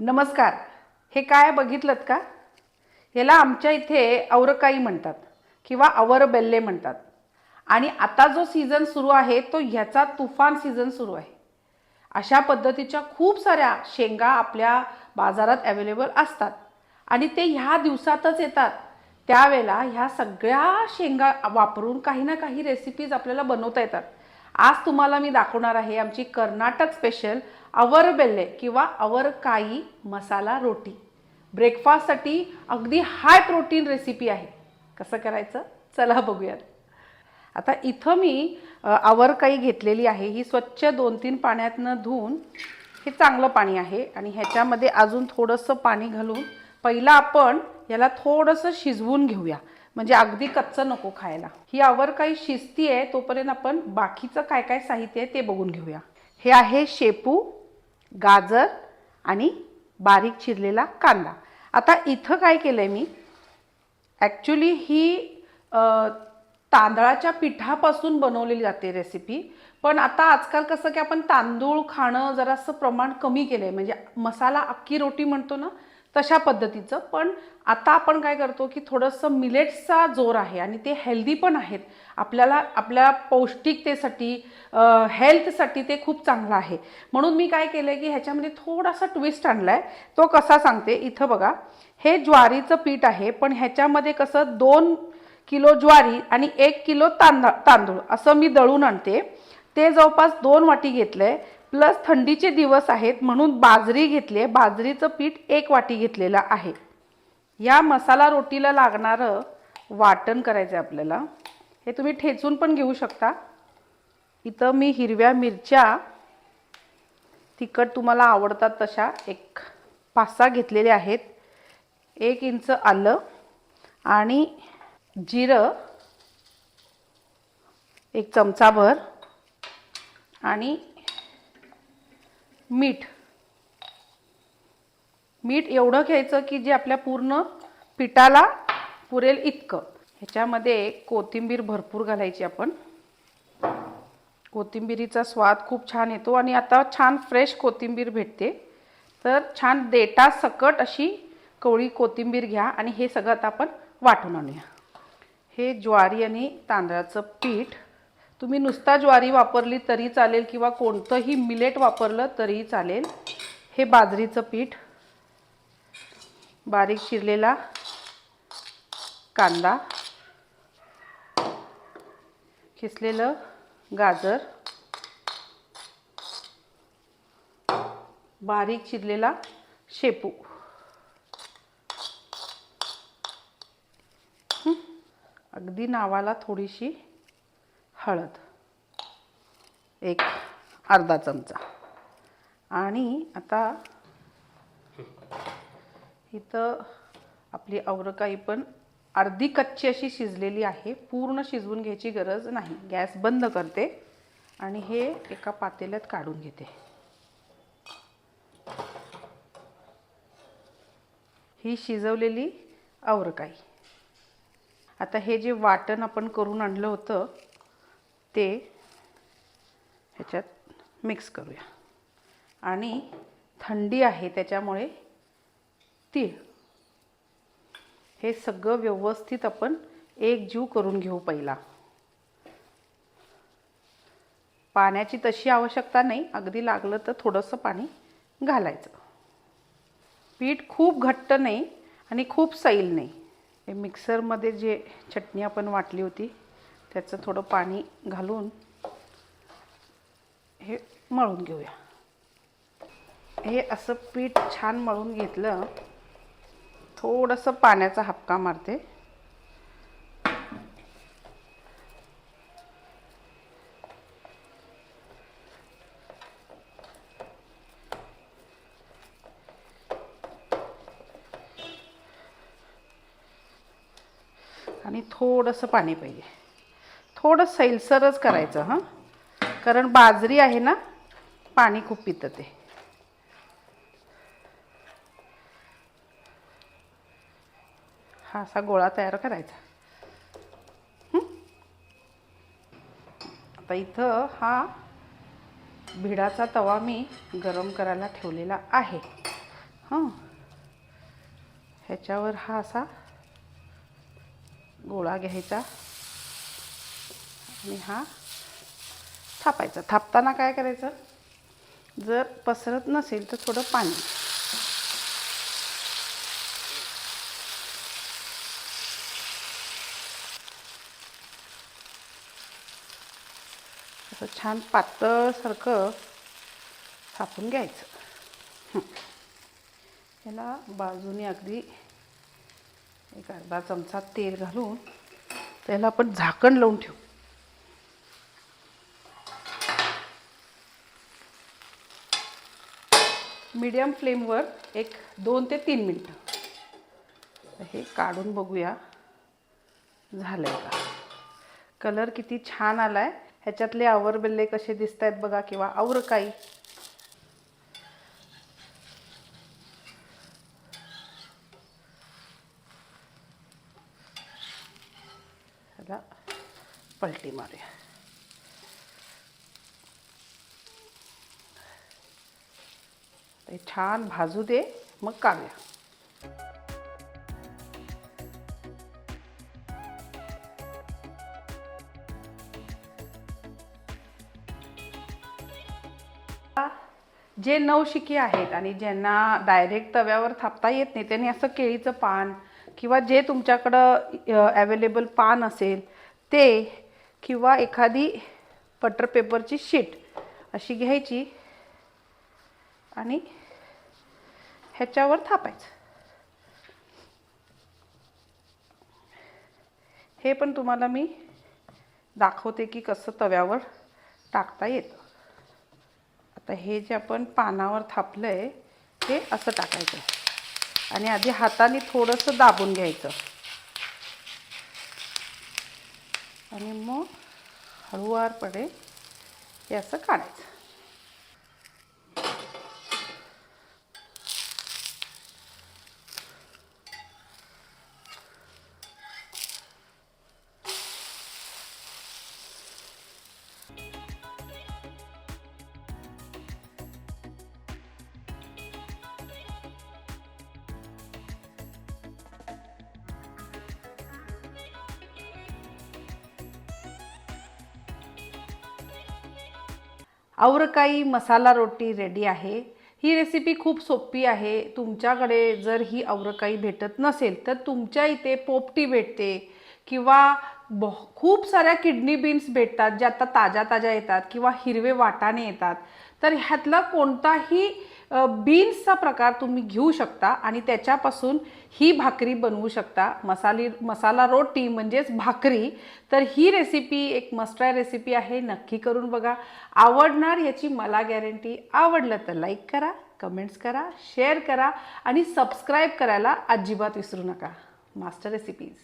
नमस्कार. हे काय बघितलं का? याला आमच्या इथे औरकाई म्हणतात किंवा अवरबेल्ले म्हणतात. आणि आता जो सीझन सुरू आहे तो ह्याचा तुफान सीझन सुरू आहे. अशा पद्धतीच्या खूप साऱ्या शेंगा आपल्या बाजारात अवेलेबल असतात. आणि ते ह्या दिवसातच येतात. त्यावेळेला ह्या सगळ्या शेंगा वापरून काही ना काही रेसिपीज आपल्याला बनवता येतात. आज तुम्हाला मी दाखवणार आहे आमची कर्नाटक स्पेशल अवरबेल्ले किंवा अवरकाई मसाला रोटी. ब्रेकफास्टसाठी अगदी हाय प्रोटीन रेसिपी आहे. कसं करायचं? चला बघूयात. आता इथं मी अ, आवरकाई घेतलेली आहे. ही स्वच्छ दोन तीन पाण्यातनं धुवून हे चांगलं पाणी आहे आणि ह्याच्यामध्ये अजून थोडंसं पाणी घालून पहिला आपण याला थोडंसं शिजवून घेऊया. म्हणजे अगदी कच्चं नको खायला. ही आवरकाई शिजती आहे तोपर्यंत आपण बाकीचं काय काय साहित्य आहे ते बघून घेऊया. हे आहे शेपू गाजर आणि बारीक चिरलेला कांदा. आता इथं काय केलं आहे मी? ॲक्च्युली ही तांदळाच्या पिठापासून बनवलेली जाते रेसिपी पण आता आजकाल कसं की आपण तांदूळ खाणं जरासं प्रमाण कमी केलं आहे म्हणजे मसाला अख्खी रोटी म्हणतो ना तशा पद्धतीचं. पण आता आपण काय करतो की थोडंसं मिलेट्सचा जोर आहे आणि ते हेल्दी पण आहेत. आपल्याला आपल्या पौष्टिकतेसाठी हेल्थसाठी ते खूप चांगलं आहे. म्हणून मी काय केलं आहे की ह्याच्यामध्ये थोडासा ट्विस्ट आणला आहे तो कसा सांगते? इथं बघा. हे ज्वारीचं पीठ आहे पण ह्याच्यामध्ये कसं दोन किलो ज्वारी आणि एक किलो तांदळ तांदूळ असं मी दळून आणते. ते जवळपास दोन वाटी घेतलं आहे प्लस थंडीचे दिवस आहेत म्हणून बाजरी घेतली बाजरीचं पीठ एक वाटी घेतलेलं आहे. या मसाला रोटीला लागणारं वाटण करायचं आहे आपल्याला. हे तुम्ही ठेचून पण घेऊ शकता. इथं मी हिरव्या मिरच्या तिखट तुम्हाला आवडतात तशा एक पाच सहा घेतलेले आहेत. एक इंच आलं आणि जिरं एक चमचाभर आणि मीठ. मीठ एवढं घ्यायचं की जे आपल्या पूर्ण पिठाला पुरेल इतकं. ह्याच्यामध्ये कोथिंबीर भरपूर घालायची आपण. कोथिंबिरीचा स्वाद खूप छान येतो आणि आता छान फ्रेश कोथिंबीर भेटते. तर छान देटा सकट अशी कवळी कोथिंबीर घ्या आणि हे सगळं आता आपण वाटून आणूया. हे ज्वारी आणि तांदळाचं पीठ तुम्ही नुसता ज्वारी वापरली तरी चालेल किंवा कोणतंही मिलेट वापरलं तरी चालेल. हे बाजरीचं पीठ. बारीक चिरलेला कांदा. किसलेलं गाजर. बारीक चिरलेला शेपू. अगदी नावाला थोडीशी हळद. एक अर्धा चमचा. आणि आता इथं आपली अवरकाई पण अर्धी कच्ची अशी शिजलेली आहे. पूर्ण शिजवून घ्यायची गरज नाही. गॅस बंद करते आणि हे एका पातेल्यात काढून घेते. ही शिजवलेली अवरकाई आता हे जे वाटण आपण करून आणलं होतं ते ह्याच्यात मिक्स करूया. आणि थंडी आहे त्याच्यामुळे तीळ. हे सगळं व्यवस्थित आपण एक जीव करून घेऊ पहिला. पाण्याची तशी आवश्यकता नाही अगदी लागलं तर थोडंसं पाणी घालायचं. पीठ खूप घट्ट नाही आणि खूप सैल नाही. हे मिक्सरमध्ये जे चटणी आपण वाटली होती त्याचं थोडं पाणी घालून हे मळून घेऊया. हे असं पीठ छान मळून घेतलं थोडंसं पाण्याचा हपका मारते. आणि थोडंसं पाणी पाहिजे. थोडं सैलसरच करायचं हां. कारण बाजरी आहे ना पाणी खूप पितं ते. हा असा गोळा तयार करायचा. आता इथं हा भिडाचा तवा मी गरम करायला ठेवलेला आहे. हां? ह्याच्यावर हा असा गोळा घ्यायचा. आणि हा थापायचा. थापताना काय करायचं? जर पसरत नसेल तर थोडं पाणी. असं छान पातळसारखं थापून घ्यायचं. याला बाजूने अगदी एक अर्धा चमचा तेल घालून त्याला आपण झाकण लावून ठेवू. मीडियम फ्लेमवर एक दोन ते तीन मिनटं. हे काढून बघूया. झालंय का? कलर किती छान आला आहे ह्याच्यातले आवरबिल्ले कसे दिसत आहेत बघा किंवा आवर काही. पलटी मारूया. ते छान भाजू दे मग काढूया. जे नवशिके आहेत आणि ज्यांना डायरेक्ट तव्यावर थापता येत नाही त्यांनी असं केळीचं पान किंवा जे तुमच्याकडं अवेलेबल पान असेल ते किंवा एखादी बटर पेपरची शीट अशी घ्यायची आणि ह्याच्यावर थापायचं. हे पण तुम्हाला मी दाखवते की कसं तव्यावर टाकता येतं. आता हे जे आपण पानावर थापलं आहे हे असं टाकायचं. आणि आधी हाताने थोडंसं दाबून घ्यायचं. आणि मग हळूवारपणे हे असं काढायचं. आवरकाई मसाला रोटी रेडी आहे. ही रेसिपी खूप सोपी आहे. तुमच्याकडे जर ही आवरकाई भेटत नसेल तर तुमच्या इथे पोपटी भेटते किंवा ब खूप साऱ्या किडनी बीन्स भेटतात जे आता ताज्या ताज्या येतात किंवा हिरवे वाटाणे येतात. तर ह्यातला कोणताही बीन्सचा प्रकार तुम्ही घेऊ शकता आणि त्याच्यापासून ही भाकरी बनवू शकता. मसाली मसाला रोटी म्हणजेच भाकरी. तर ही रेसिपी एक मस्ट्राय रेसिपी आहे. नक्की करून बघा. आवडणार याची मला गॅरंटी आवडलं तर लाईक करा कमेंट्स करा शेअर करा आणि सबस्क्राईब करायला अजिबात विसरू नका. Master recipes